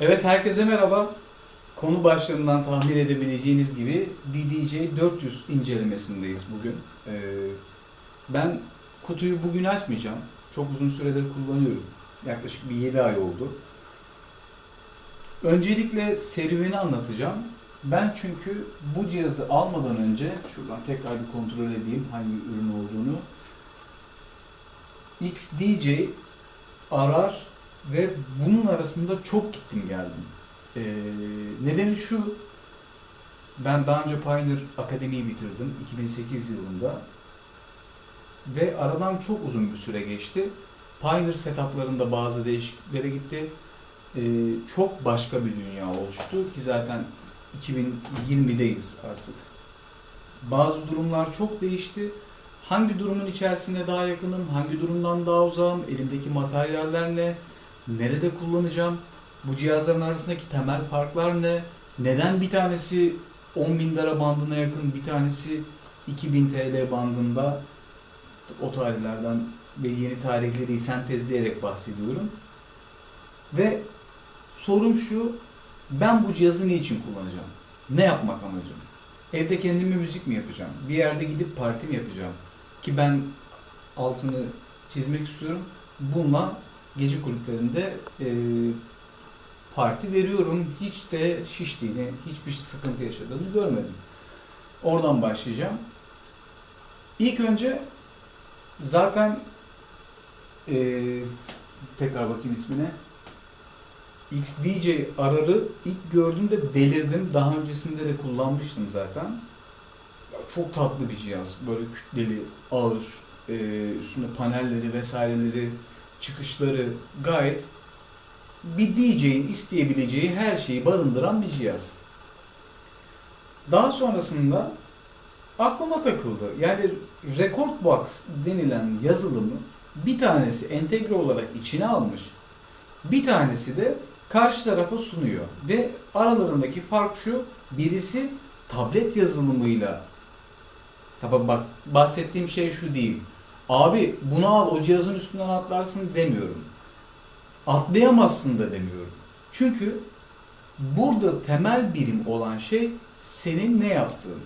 Evet herkese merhaba. Konu başlığından tahmin edebileceğiniz gibi DDJ 400 incelemesindeyiz bugün. Ee, ben kutuyu bugün açmayacağım. Çok uzun süredir kullanıyorum. Yaklaşık bir 7 ay oldu. Öncelikle serüveni anlatacağım. Ben çünkü bu cihazı almadan önce şuradan tekrar bir kontrol edeyim hangi ürün olduğunu. XDJ arar ve bunun arasında çok gittim geldim. Ee, nedeni şu, ben daha önce Pioneer Akademi'yi bitirdim 2008 yılında ve aradan çok uzun bir süre geçti. Pioneer setuplarında bazı değişikliklere gitti. Ee, çok başka bir dünya oluştu ki zaten 2020'deyiz artık. Bazı durumlar çok değişti. Hangi durumun içerisinde daha yakınım, hangi durumdan daha uzağım, elimdeki materyaller ne, nerede kullanacağım, bu cihazların arasındaki temel farklar ne, neden bir tanesi 10 bin lira bandına yakın, bir tanesi 2000 TL bandında o tarihlerden ve yeni tarihleri sentezleyerek bahsediyorum. Ve sorum şu, ben bu cihazı ne için kullanacağım? Ne yapmak amacım? Evde kendime müzik mi yapacağım? Bir yerde gidip parti mi yapacağım? Ki ben altını çizmek istiyorum. Bununla gece kulüplerinde e, parti veriyorum. Hiç de şiştiğini, hiçbir sıkıntı yaşadığını görmedim. Oradan başlayacağım. İlk önce zaten e, tekrar bakayım ismine. XDJ Arar'ı ilk gördüğümde delirdim. Daha öncesinde de kullanmıştım zaten. Çok tatlı bir cihaz. Böyle kütleli, ağır, e, üstünde panelleri vesaireleri, çıkışları gayet bir DJ'in isteyebileceği her şeyi barındıran bir cihaz. Daha sonrasında aklıma takıldı. Yani Record Box denilen yazılımı bir tanesi entegre olarak içine almış, bir tanesi de karşı tarafa sunuyor. Ve aralarındaki fark şu, birisi tablet yazılımıyla Tabi bak bahsettiğim şey şu değil. Abi bunu al o cihazın üstünden atlarsın demiyorum. Atlayamazsın da demiyorum. Çünkü burada temel birim olan şey senin ne yaptığın.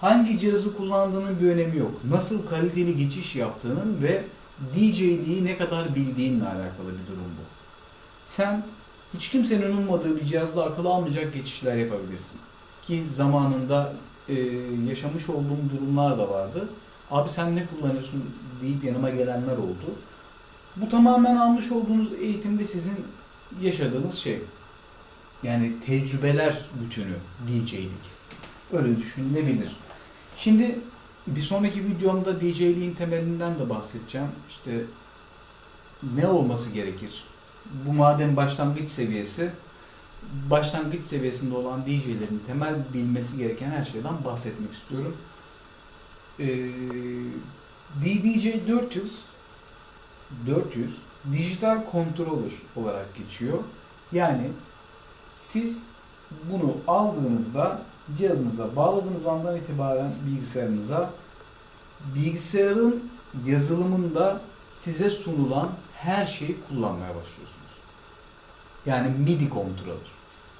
Hangi cihazı kullandığının bir önemi yok. Nasıl kaliteli geçiş yaptığının ve DJ'liği ne kadar bildiğinle alakalı bir durum bu. Sen hiç kimsenin ummadığı bir cihazla akıl almayacak geçişler yapabilirsin. Ki zamanında e, yaşamış olduğum durumlar da vardı. Abi sen ne kullanıyorsun deyip yanıma gelenler oldu. Bu tamamen almış olduğunuz eğitimde sizin yaşadığınız şey. Yani tecrübeler bütünü DJ'lik. Öyle düşünülebilir. Şimdi bir sonraki videomda DJ'liğin temelinden de bahsedeceğim. İşte ne olması gerekir? Bu madem başlangıç seviyesi, başlangıç seviyesinde olan DJ'lerin temel bilmesi gereken her şeyden bahsetmek istiyorum. Ee, DDJ 400 400 dijital controller olarak geçiyor. Yani siz bunu aldığınızda cihazınıza bağladığınız andan itibaren bilgisayarınıza bilgisayarın yazılımında size sunulan her şeyi kullanmaya başlıyorsunuz. Yani MIDI controller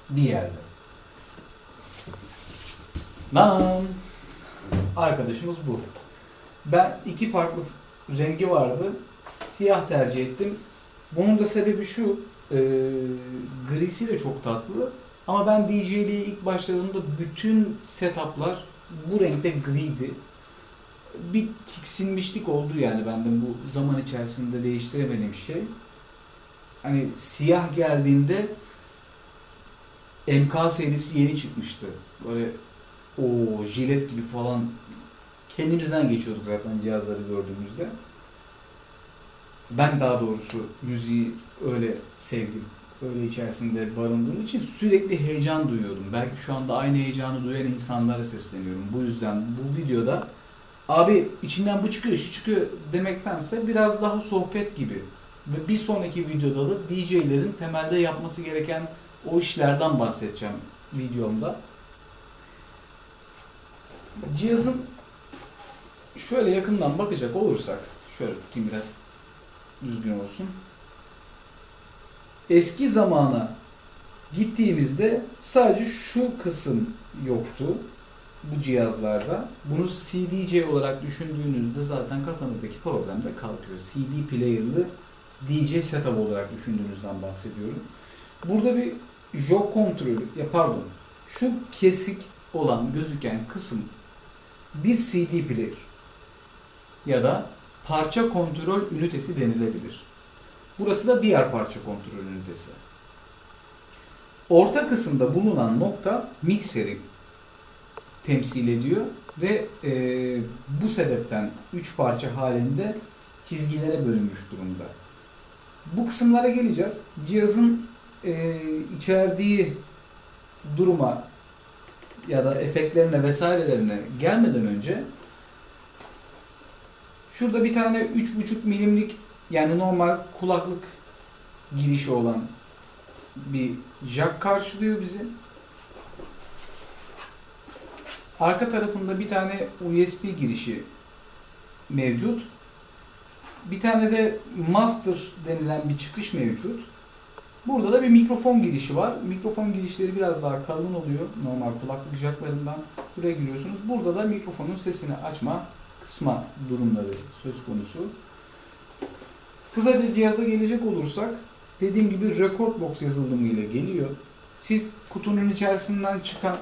bir yerde. Lan arkadaşımız bu. Ben iki farklı rengi vardı. Siyah tercih ettim. Bunun da sebebi şu. E, grisi de çok tatlı. Ama ben DJ'liğe ilk başladığımda bütün setuplar bu renkte griydi. Bir tiksinmişlik oldu yani bende bu zaman içerisinde değiştiremediğim şey. Hani siyah geldiğinde MK serisi yeni çıkmıştı. Böyle o jilet gibi falan kendimizden geçiyorduk zaten cihazları gördüğümüzde. Ben daha doğrusu müziği öyle sevdim. Öyle içerisinde barındığım için sürekli heyecan duyuyordum. Belki şu anda aynı heyecanı duyan insanlara sesleniyorum. Bu yüzden bu videoda abi içinden bu çıkıyor, şu çıkıyor demektense biraz daha sohbet gibi. Ve bir sonraki videoda da DJ'lerin temelde yapması gereken o işlerden bahsedeceğim videomda. Cihazın şöyle yakından bakacak olursak, şöyle tutayım biraz düzgün olsun. Eski zamana Gittiğimizde sadece şu kısım yoktu bu cihazlarda. Bunu CDJ olarak düşündüğünüzde zaten kafanızdaki problem de kalkıyor. CD player'lı DJ setup olarak düşündüğünüzden bahsediyorum. Burada bir jog kontrolü, ya pardon, şu kesik olan gözüken kısım bir CD player ya da parça kontrol ünitesi denilebilir. Burası da diğer parça kontrol ünitesi. Orta kısımda bulunan nokta mikseri temsil ediyor ve e, bu sebepten üç parça halinde çizgilere bölünmüş durumda. Bu kısımlara geleceğiz. Cihazın e, içerdiği duruma ya da efektlerine vesairelerine gelmeden önce şurada bir tane 3.5 milimlik yani normal kulaklık girişi olan bir jack karşılıyor bizi. Arka tarafında bir tane USB girişi mevcut. Bir tane de master denilen bir çıkış mevcut. Burada da bir mikrofon girişi var. Mikrofon girişleri biraz daha kalın oluyor normal kulaklık jacklarından. Buraya giriyorsunuz. Burada da mikrofonun sesini açma, kısma durumları söz konusu. Kısaca cihaza gelecek olursak dediğim gibi record box yazılımıyla geliyor. Siz kutunun içerisinden çıkan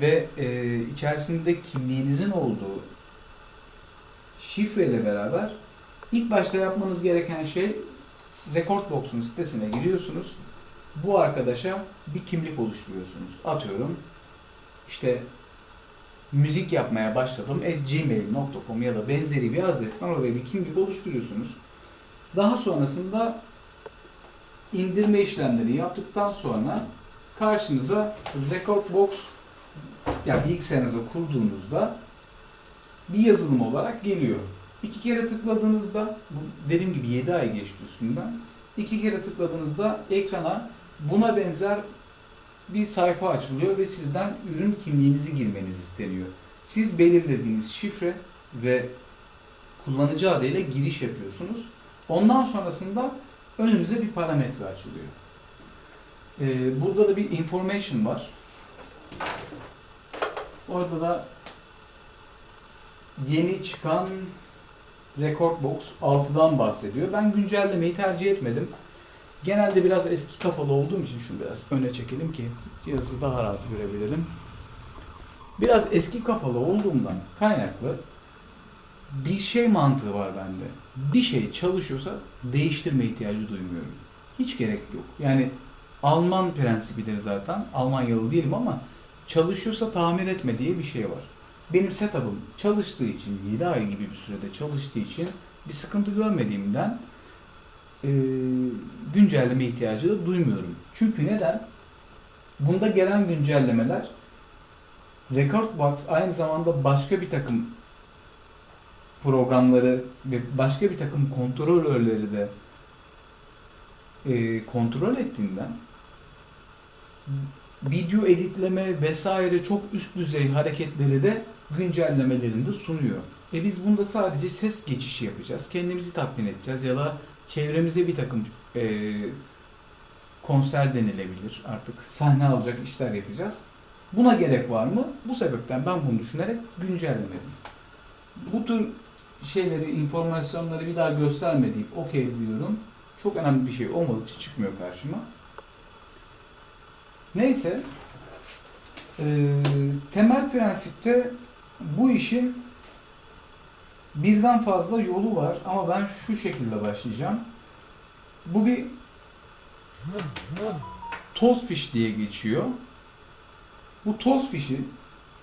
ve e, içerisinde kimliğinizin olduğu şifreyle beraber ilk başta yapmanız gereken şey Recordbox'un sitesine giriyorsunuz. Bu arkadaşa bir kimlik oluşturuyorsunuz. Atıyorum işte müzik yapmaya başladım at gmail.com ya da benzeri bir adresten oraya bir kimlik oluşturuyorsunuz. Daha sonrasında indirme işlemleri yaptıktan sonra karşınıza Recordbox yani bilgisayarınıza kurduğunuzda bir yazılım olarak geliyor. İki kere tıkladığınızda, dediğim gibi 7 ay geçti üstünden. İki kere tıkladığınızda ekrana buna benzer bir sayfa açılıyor ve sizden ürün kimliğinizi girmeniz isteniyor. Siz belirlediğiniz şifre ve kullanıcı adıyla giriş yapıyorsunuz. Ondan sonrasında önünüze bir parametre açılıyor. Ee, burada da bir information var. Orada da yeni çıkan Recordbox 6'dan bahsediyor. Ben güncellemeyi tercih etmedim. Genelde biraz eski kafalı olduğum için şunu biraz öne çekelim ki cihazı daha rahat görebilelim. Biraz eski kafalı olduğumdan kaynaklı bir şey mantığı var bende. Bir şey çalışıyorsa değiştirme ihtiyacı duymuyorum. Hiç gerek yok. Yani Alman prensibidir zaten. Almanyalı değilim ama çalışıyorsa tamir etme diye bir şey var. Benim setup'ım çalıştığı için, 7 ay gibi bir sürede çalıştığı için bir sıkıntı görmediğimden e, güncelleme ihtiyacı da duymuyorum. Çünkü neden? Bunda gelen güncellemeler Recordbox aynı zamanda başka bir takım programları ve başka bir takım kontrolörleri de e, kontrol ettiğinden video editleme vesaire çok üst düzey hareketleri de güncellemelerinde sunuyor. E biz bunda sadece ses geçişi yapacağız. Kendimizi tatmin edeceğiz ya da çevremize bir takım e, konser denilebilir. Artık sahne alacak işler yapacağız. Buna gerek var mı? Bu sebepten ben bunu düşünerek güncellemedim. Bu tür şeyleri, informasyonları bir daha gösterme okey diyorum. Çok önemli bir şey olmadıkça çıkmıyor karşıma. Neyse. Ee, temel prensipte bu işin birden fazla yolu var ama ben şu şekilde başlayacağım. Bu bir Toastfish diye geçiyor. Bu Toastfish'i